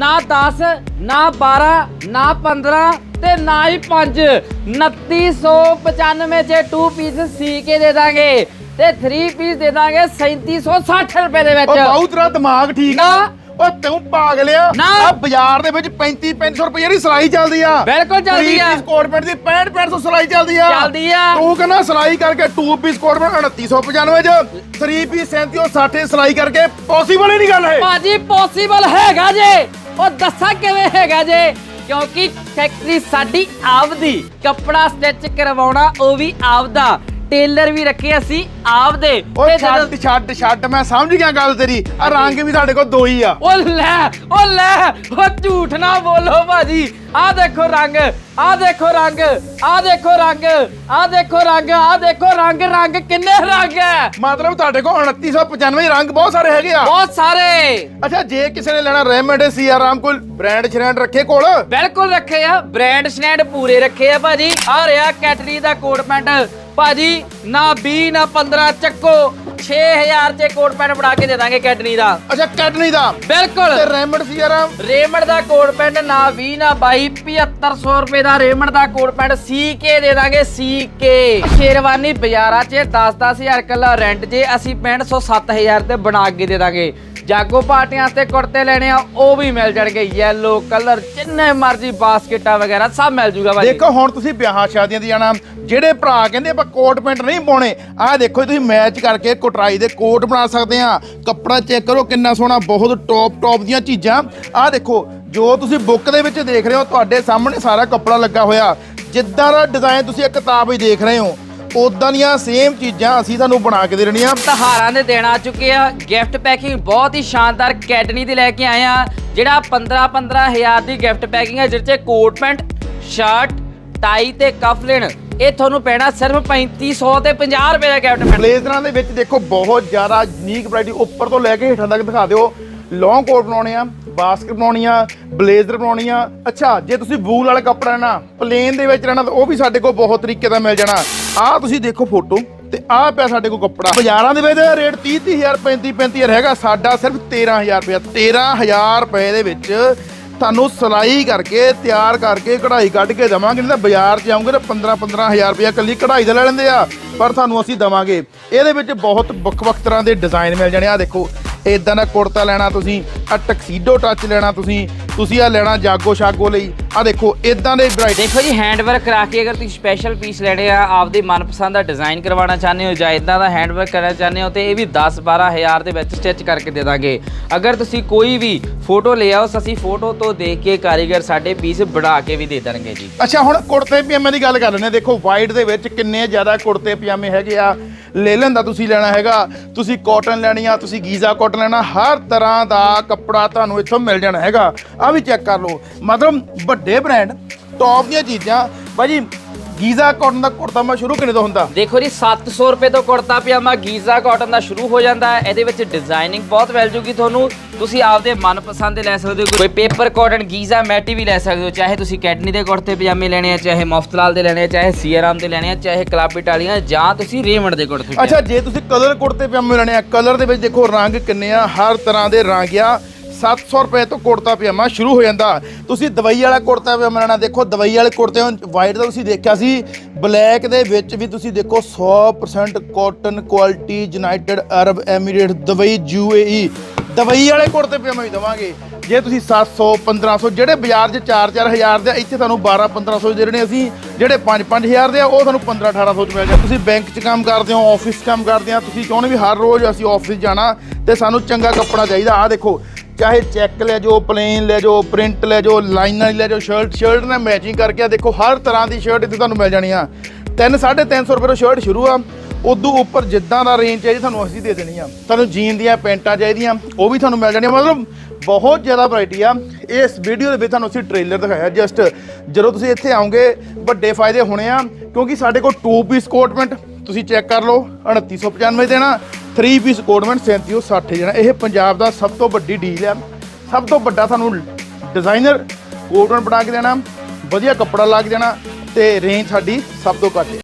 ਨਾ 10 ਨਾ 12 ਨਾ 15 ਤੇ ਨਾ ਹੀ 5 2995 ਚ 2 ਪੀਸ ਸੀ ਕੇ ਦੇ ਦਾਂਗੇ ਤੇ 3 ਪੀਸ ਦੇ ਦਾਂਗੇ 3760 ਰੁਪਏ ਦੇ ਉਹ ਵਿੱਚ ਬਾਊ ਤੇਰਾ ਦਿਮਾਗ ਠੀਕ ਆ? ਨਾ। ਉਹ ਤੂੰ ਪਾਗਲ ਆ? ਬਾਜ਼ਾਰ ਦੇ ਵਿੱਚ 35 3500 ਰੁਪਏ ਦੀ ਸਿਲਾਈ ਚੱਲਦੀ ਆ। ਬਿਲਕੁਲ ਚੱਲਦੀ ਆ। ਕੋਟ ਪੈਂਟ ਦੀ 65 6500 ਸਿਲਾਈ ਚੱਲਦੀ ਆ। ਚੱਲਦੀ ਆ। ਤੂੰ ਕਹਿੰਦਾ ਸਿਲਾਈ ਕਰਕੇ 2 ਪੀਸ ਕੋਟ ਪੈਂਟ 2995 ਚ 3 ਪੀਸ 3760 ਸਿਲਾਈ ਕਰਕੇ ਪੋਸੀਬਲ ਹੀ ਨਹੀਂ ਗੱਲ ਇਹ। ਭਾਜੀ ਪੋਸੀਬਲ ਹੈਗਾ ਜੇ। ਉਹ ਦੱਸਾਂ ਕਿਵੇਂ ਹੈਗਾ ਜੇ? ਕਿਉਂਕਿ ਫੈਕਟਰੀ ਸਾਡੀ ਆਪਦੀ। ਕੱਪੜਾ ਸਟਿਚ ਕਰਵਾਉਣਾ, ਉਹ ਵੀ ਆਪਦਾ। ਟੇਲਰ ਵੀ ਰੱਖੇ ਅਸੀਂ ਆਪਦੇ। ਤੇ ਛੱਡ ਛੱਡ ਛੱਡ ਮੈਂ ਸਮਝ ਗਿਆ ਗੱਲ ਤੇਰੀ। ਆ ਰੰਗ ਵੀ ਸਾਡੇ ਕੋਲ ਦੋ ਹੀ ਆ। ਉਹ ਲੈ ਉਹ ਲੈ ਉਹ ਝੂਠ ਨਾ ਬੋਲੋ ਭਾਜੀ। ਆ ਦੇਖੋ ਰੰਗ ਆ ਦੇਖੋ ਰੰਗ ਆ ਦੇਖੋ ਰੰਗ ਆ ਦੇਖੋ ਰੰਗ ਆ ਦੇਖੋ ਰੰਗ ਰੰਗ ਕਿੰਨੇ ਰੰਗ ਹੈ ਮਤਲਬ ਤੁਹਾਡੇ ਕੋਲ 2995 ਰੰਗ ਬਹੁਤ ਸਾਰੇ ਹੈਗੇ ਆ। ਬਹੁਤ ਸਾਰੇ। ਅੱਛਾ ਜੇ ਕਿਸੇ ਨੇ ਲੈਣਾ ਰੈਮੰਡ ਸੀਆਰਾਮ ਕੋਲ ਬ੍ਰਾਂਡ ਸ਼ਰੈਂਡ ਰੱਖੇ ਕੋਲ? ਬਿਲਕੁਲ ਰੱਖੇ ਆ ਬ੍ਰਾਂਡ ਸਟੈਂਡ ਪੂਰੇ ਰੱਖੇ ਆ ਭਾਜੀ। ਆ ਰਿਹਾ ਕੈਟਰੀ ਦਾ ਕੋਟ ਪੈਂਟ। ਭਾਜੀ ਨਾ 20 ਨਾ 15 ਚੱਕੋ। 6000 ਚ ਕੋਟ ਪੈਂਟ ਬਣਾ ਕੇ ਦੇ ਦਾਂਗੇ ਕੈਟਰੀ ਦਾ। ਅੱਛਾ ਕੈਟਨੀ ਦਾ? ਬਿਲਕੁਲ। ਤੇ ਰੈਮੰਡ ਸੀਆਰਾਮ ਰੇਮੰਡ ਦਾ ਕੋਟ ਪੈਂਟ ਨਾ 20 ਨਾ 22 7500 ਰੁਪਏ ਦਾ ਰੇਮੰਡ ਦਾ ਕੋਟ ਪੈਂਟ ਸੀ ਕੇ ਦੇ ਦਾਂਗੇ ਸੀ ਕੇ ਸ਼ੇਰਵਾਨੀ ਬਾਜ਼ਾਰਾਂ 'ਚ 10-10000 ਕੱਲਾ ਰੈਂਟ ਜੇ ਅਸੀਂ 6500 7000 ਤੇ ਬਣਾ ਕੇ ਦੇ ਦਾਂਗੇ। ਜਾਗੋ ਪਾਰਟੀਆਂ ਤੇ ਕੁੜਤੇ ਲੈਣੇ ਆ, ਉਹ ਵੀ ਮਿਲ ਜਾਣਗੇ। ਯੈਲੋ ਕਲਰ ਜਿੰਨੇ ਮਰਜ਼ੀ ਬਾਸਕਟਾਂ ਵਗੈਰਾ, ਸਭ ਮਿਲ ਜੂਗਾ ਭਾਜੀ। ਦੇਖੋ, ਹੁਣ ਤੁਸੀਂ ਵਿਆਹਾਂ ਸ਼ਾਦੀਆਂ 'ਤੇ ਜਾਣਾ ਜਿਹੜੇ ਭਰਾ ਕਹਿੰਦੇ ਆਪਾਂ ਕੋਟ ਪੈਂਟ ਨਹੀਂ ਪਾਉਣੇ ਆਹ ਦੇਖੋ ਤੁਸੀਂ ਮੈਚ ਕਰਕੇ ਕੋਟਰਾਈ ਦੇ ਕੋਟ ਬਣਾ ਸਕਦੇ ਆ। ਕੱਪੜਾ ਚੈੱਕ ਕਰੋ, ਕਿੰਨਾ ਸੋਹਣਾ, ਬਹੁਤ ਟੌਪ ਟੌਪ ਦੀਆਂ ਚੀਜ਼ਾਂ। ਆਹ ਦੇਖੋ, ਜੋ ਤੁਸੀਂ ਬੁੱਕ ਦੇ ਵਿੱਚ ਦੇਖ ਰਹੇ ਹੋ, ਤੁਹਾਡੇ ਸਾਹਮਣੇ ਸਾਰਾ ਕੱਪੜਾ ਲੱਗਾ ਹੋਇਆ। ਜਿੱਦਾਂ ਦਾ ਡਿਜ਼ਾਈਨ ਤੁਸੀਂ ਇੱਕ ਕਿਤਾਬ ਵਿੱਚ ਦੇਖ ਰਹੇ ਹੋ ਉਦਾਂ ਦੀਆਂ ਸੇਮ ਚੀਜ਼ਾਂ ਅਸੀਂ ਤੁਹਾਨੂੰ ਬਣਾ ਕੇ ਦੇ ਦੇਣੀਆਂ ਤਿਉਹਾਰਾਂ ਦੇ ਦਿਨ ਆ ਚੁੱਕੇ ਆ। ਗਿਫਟ ਪੈਕਿੰਗ ਬਹੁਤ ਹੀ ਸ਼ਾਨਦਾਰ ਕੈਟਨੀ ਦੀ ਲੈ ਕੇ ਆਏ ਆ। ਜਿਹੜਾ 15 15000 ਦੀ ਗਿਫਟ ਪੈਕਿੰਗ ਹੈ ਜਿਸ 'ਚ ਕੋਟ ਪੈਂਟ ਸ਼ਰਟ ਟਾਈ ਤੇ ਕਫਲਿਨ ਇਹ ਤੁਹਾਨੂੰ ਪੈਣਾ ਸਿਰਫ 3500 ਤੇ 50 ਰੁਪਏ ਦਾ ਗਿਫਟ ਪੈਂਟ ਬਲੇਜ਼ਰਾਂ ਦੇ ਵਿੱਚ ਦੇਖੋ ਬਹੁਤ ਜ਼ਿਆਦਾ ਯੂਨੀਕ ਵੈਰਾਈਟੀ ਉੱਪਰ ਤੋਂ ਲੈ ਕੇ ਹੇਠਾਂ ਤੱਕ ਦਿਖਾ ਦਿਓ। ਲੌਂਗ ਕੋਟ ਬਣਾਉਣੇ ਆ ਬਾਸਕਟ ਬਣਾਉਣੀ ਆ ਬਲੇਜ਼ਰ ਬਣਾਉਣੀ ਆ। ਅੱਛਾ ਜੇ ਤੁਸੀਂ ਵੂਲ ਵਾਲਾ ਕੱਪੜਾ ਲੈਣਾ ਪਲੇਨ ਦੇ ਵਿੱਚ ਲੈਣਾ ਤਾਂ ਉਹ ਵੀ ਸਾਡੇ ਕੋਲ ਬਹੁਤ ਤਰੀਕੇ ਦਾ ਮਿਲ ਜਾਣਾ। ਆਹ ਤੁਸੀਂ ਦੇਖੋ ਫੋਟੋ ਤੇ ਆਹ ਪਿਆ ਸਾਡੇ ਕੋਲ ਕੱਪੜਾ। ਬਾਜ਼ਾਰਾਂ ਦੇ ਵਿੱਚ ਰੇਟ 30 30000 35 35000 ਹੈਗਾ, ਸਾਡਾ ਸਿਰਫ 13000 ਰੁਪਏ 13000 ਰੁਪਏ ਦੇ ਵਿੱਚ ਤੁਹਾਨੂੰ ਸਿਲਾਈ ਕਰਕੇ, ਤਿਆਰ ਕਰਕੇ, ਕਢਾਈ ਕੱਢ ਕੇ ਦਵਾਂਗੇ। ਨਹੀਂ ਤਾਂ ਬਾਜ਼ਾਰ 'ਚ ਆਉਂਗੇ ਤਾਂ 15 15000 ਰੁਪਏ ਇਕੱਲੀ ਕਢਾਈ ਦਾ ਲੈ ਲੈਂਦੇ ਆ। ਪਰ ਤੁਹਾਨੂੰ ਅਸੀਂ ਦਵਾਂਗੇ। ਇਹਦੇ ਵਿੱਚ ਬਹੁਤ ਵੱਖ-ਵੱਖ ਤਰ੍ਹਾਂ ਦੇ ਡਿਜ਼ਾਈਨ ਮਿਲ ਜਾਣੇ ਆ। ਦੇਖੋ ਇਦਾਂ ਦਾ ਕੁੜਤਾ ਲੈਣਾ ਤੁਸੀਂ ਆ ਟਕਸੀਡੋ ਟੱਚ ਲੈਣਾ ਤੁਸੀਂ ਤੁਸੀਂ ਆ ਲੈਣਾ ਜਾਗੋ ਸ਼ਾਗੋ ਲਈ। ਆ ਦੇਖੋ ਇਦਾਂ ਦੇ ਵੈਰਾਈਟੀ ਦੇਖੋ ਜੀ ਹੈਂਡ ਵਰਕ ਕਰਾ ਕੇ ਅਗਰ ਤੁਸੀਂ ਸਪੈਸ਼ਲ ਪੀਸ ਲੈਣੇ ਆ ਆਪਦੇ ਮਨਪਸੰਦ ਦਾ ਡਿਜ਼ਾਈਨ ਕਰਵਾਉਣਾ ਚਾਹੁੰਦੇ ਹੋ ਜਾਂ ਇਦਾਂ ਦਾ ਹੈਂਡ ਵਰਕ ਕਰਨਾ ਚਾਹੁੰਦੇ ਹੋ ਤੇ ਇਹ ਵੀ 10 12000 ਦੇ ਵਿੱਚ ਸਟਿਚ ਕਰਕੇ ਦੇ ਦਾਂਗੇ। ਅਗਰ ਤੁਸੀਂ ਕੋਈ ਵੀ ਫੋਟੋ ਲੈ ਆਓ ਅਸੀਂ ਫੋਟੋ ਤੋਂ ਦੇਖ ਕੇ ਕਾਰੀਗਰ ਸਾਡੇ ਪੀਸ ਬਣਾ ਕੇ ਵੀ ਦੇ ਦੇਣਗੇ ਜੀ। ਅੱਛਾ ਹੁਣ ਕੁੜਤੇ ਪਜਾਮੇ ਦੀ ਗੱਲ ਕਰ ਲੈਂਦੇ ਹਾਂ। ਦੇਖੋ ਵਾਈਟ ਦੇ ਵਿੱਚ ਕਿੰਨੇ ਜ਼ਿਆਦਾ ਕੁੜਤੇ ਪਜਾਮੇ ਹੈਗੇ ਆ। ਲੈ ਲੈਂਦਾ ਤੁਸੀਂ ਲੈਣਾ ਹੈਗਾ। ਤੁਸੀਂ ਕਾਟਨ ਲੈਣੀ ਆ ਤੁਸੀਂ ਗੀਜ਼ਾ ਕਾਟਨ ਲੈਣਾ, ਹਰ ਤਰ੍ਹਾਂ ਦਾ ਕੱਪੜਾ ਤੁਹਾਨੂੰ ਇੱਥੋਂ ਮਿਲ ਜਾਣਾ ਹੈਗਾ। ਆ ਵੀ ਚੈੱਕ ਕਰ ਲਓ। ਮਤਲਬ ਵੱਡੇ ਬ੍ਰਾਂਡ ਟੌਪ ਦੀਆਂ ਚੀਜ਼ਾਂ। ਭਾਜੀ ਗੀਜ਼ਾ ਕਾਟਨ ਦਾ ਕੁੜਤਾ ਮੈਂ ਸ਼ੁਰੂ ਕਿੰਨੇ ਤੋਂ ਹੁੰਦਾ? ਦੇਖੋ ਜੀ 700 ਰੁਪਏ ਤੋਂ ਕੁੜਤਾ ਪਜਾਮਾ ਗੀਜ਼ਾ ਕਾਟਨ ਦਾ ਸ਼ੁਰੂ ਹੋ ਜਾਂਦਾ ਹੈ। ਇਹਦੇ ਵਿੱਚ ਡਿਜ਼ਾਈਨਿੰਗ ਬਹੁਤ ਮਿਲ ਜੂਗੀ ਤੁਹਾਨੂੰ। ਤੁਸੀਂ ਆਪਦੇ ਮਨਪਸੰਦ ਦੇ ਲੈ ਸਕਦੇ ਹੋ। ਕੋਈ ਪੇਪਰ ਕਾਟਨ ਗੀਜ਼ਾ ਮੈਟੀ ਵੀ ਲੈ ਸਕਦੇ ਹੋ। ਚਾਹੇ ਤੁਸੀਂ ਕੈਟਨੀ ਦੇ ਕੁੜਤੇ ਪਜਾਮੇ ਲੈਣੇ ਆ ਚਾਹੇ ਮੁਫਤਲਾਲ ਦੇ ਲੈਣੇ ਆ ਚਾਹੇ ਸੀਆਰਾਮ ਦੇ ਲੈਣੇ ਆ ਚਾਹੇ ਕਲੱਬ ਇਟਾਲੀਆਂ ਜਾਂ ਤੁਸੀਂ ਰੇਮੰਡ ਦੇ ਕੁੜਤੇ ਅੱਛਾ ਜੇ ਤੁਸੀਂ ਕਲਰ ਕੁੜਤੇ ਪਜਾਮੇ ਲੈਣੇ ਆ ਕਲਰ ਦੇ ਵਿੱਚ ਦੇਖੋ ਰੰਗ ਕਿੰਨੇ ਆ। ਹਰ ਤਰ੍ਹਾਂ ਦੇ ਰੰਗ ਆ। 700 ਰੁਪਏ ਤੋਂ ਕੁੜਤਾ ਪਜਾਮਾ ਸ਼ੁਰੂ ਹੋ ਜਾਂਦਾ। ਤੁਸੀਂ ਦਵਾਈ ਵਾਲਾ ਕੁੜਤਾ ਪਜਾਮਾ ਲੈਣਾ ਦੇਖੋ ਦਵਾਈ ਵਾਲੇ ਕੁੜਤੇ ਵਾਈਟ ਦਾ ਤੁਸੀਂ ਦੇਖਿਆ ਸੀ ਬਲੈਕ ਦੇ ਵਿੱਚ ਵੀ ਤੁਸੀਂ ਦੇਖੋ 100% cotton quality United Arab Emirate Dubai UAE ਦਵਾਈ ਵਾਲੇ ਕੁੜਤੇ ਪਜਾਮੇ ਵੀ ਦਵਾਂਗੇ। ਜੇ ਤੁਸੀਂ 700 1500 ਜਿਹੜੇ ਬਾਜ਼ਾਰ 'ਚ 4-4000 ਦੇ ਆ, ਇੱਥੇ ਤੁਹਾਨੂੰ 12-1500 ਦੇ ਰਹੇ ਅਸੀਂ। ਜਿਹੜੇ 5-5000 ਦੇ ਆ ਉਹ ਤੁਹਾਨੂੰ 15-1800 ਚ ਮਿਲ ਜਾ ਤੁਸੀਂ ਬੈਂਕ 'ਚ ਕੰਮ ਕਰਦੇ ਹੋ ਆਫਿਸ 'ਚ ਕੰਮ ਕਰਦੇ ਆ ਤੁਸੀਂ ਚਾਹੁੰਦੇ ਵੀ ਹਰ ਰੋਜ਼ ਅਸੀਂ ਆਫਿਸ ਜਾਣਾ ਤੇ ਸਾਨੂੰ ਚੰਗਾ ਕੱਪੜਾ ਚਾਹੀਦਾ। ਆ ਦੇਖੋ ਚਾਹੇ ਚੈੱਕ ਲੈ ਜਾਓ ਪਲੇਨ ਲੈ ਜਾਓ ਪ੍ਰਿੰਟ ਲੈ ਜਾਓ ਲਾਈਨਾਂ ਲੈ ਜਾਓ ਸ਼ਰਟ ਸ਼ਰਟ ਨਾਲ ਮੈਚਿੰਗ ਕਰਕੇ ਆ, ਦੇਖੋ ਹਰ ਤਰ੍ਹਾਂ ਦੀ ਸ਼ਰਟ ਇੱਥੇ ਤੁਹਾਨੂੰ ਮਿਲ ਜਾਣੀ ਆ। 3 350 ਰੁਪਏ ਤੋਂ ਸ਼ਰਟ ਸ਼ੁਰੂ ਆ। ਉਦੋਂ ਉੱਪਰ ਜਿੱਦਾਂ ਦਾ ਰੇਂਜ ਚਾਹੀਦੀ ਤੁਹਾਨੂੰ ਅਸੀਂ ਦੇ ਦੇਣੀ ਆ। ਤੁਹਾਨੂੰ ਜੀਨ ਦੀਆਂ ਪੈਂਟਾਂ ਚਾਹੀਦੀਆਂ, ਉਹ ਵੀ ਤੁਹਾਨੂੰ ਮਿਲ ਜਾਣੀਆਂ। ਮਤਲਬ ਬਹੁਤ ਜ਼ਿਆਦਾ ਵੈਰਾਈਟੀ ਆ। ਇਸ ਵੀਡੀਓ ਦੇ ਵਿੱਚ ਤੁਹਾਨੂੰ ਅਸੀਂ ਟ੍ਰੇਲਰ ਦਿਖਾਇਆ ਜਸਟ ਜਦੋਂ ਤੁਸੀਂ ਇੱਥੇ ਆਓਗੇ, ਵੱਡੇ ਫਾਇਦੇ ਹੋਣੇ ਆ, ਕਿਉਂਕਿ ਸਾਡੇ ਕੋਲ 2 ਪੀਸ ਕੋਟ ਪੈਂਟ ਤੁਸੀਂ ਚੈੱਕ ਕਰ ਲਓ 2995 ਦੇਣਾ 3 ਪੀਸ ਕੋਟਮੈਂਟ 3760 ਦੇਣਾ ਇਹ ਪੰਜਾਬ ਦਾ ਸਭ ਤੋਂ ਵੱਡੀ ਡੀਲ ਆ। ਸਭ ਤੋਂ ਵੱਡਾ ਤੁਹਾਨੂੰ ਡਿਜ਼ਾਈਨਰ ਕੋਟਮੈਂਟ ਬਣਾ ਕੇ ਦੇਣਾ। ਵਧੀਆ ਕੱਪੜਾ ਲਾ ਕੇ ਦੇਣਾ ਤੇ ਰੇਂਜ ਸਾਡੀ ਸਭ ਤੋਂ ਘੱਟ ਹੈ।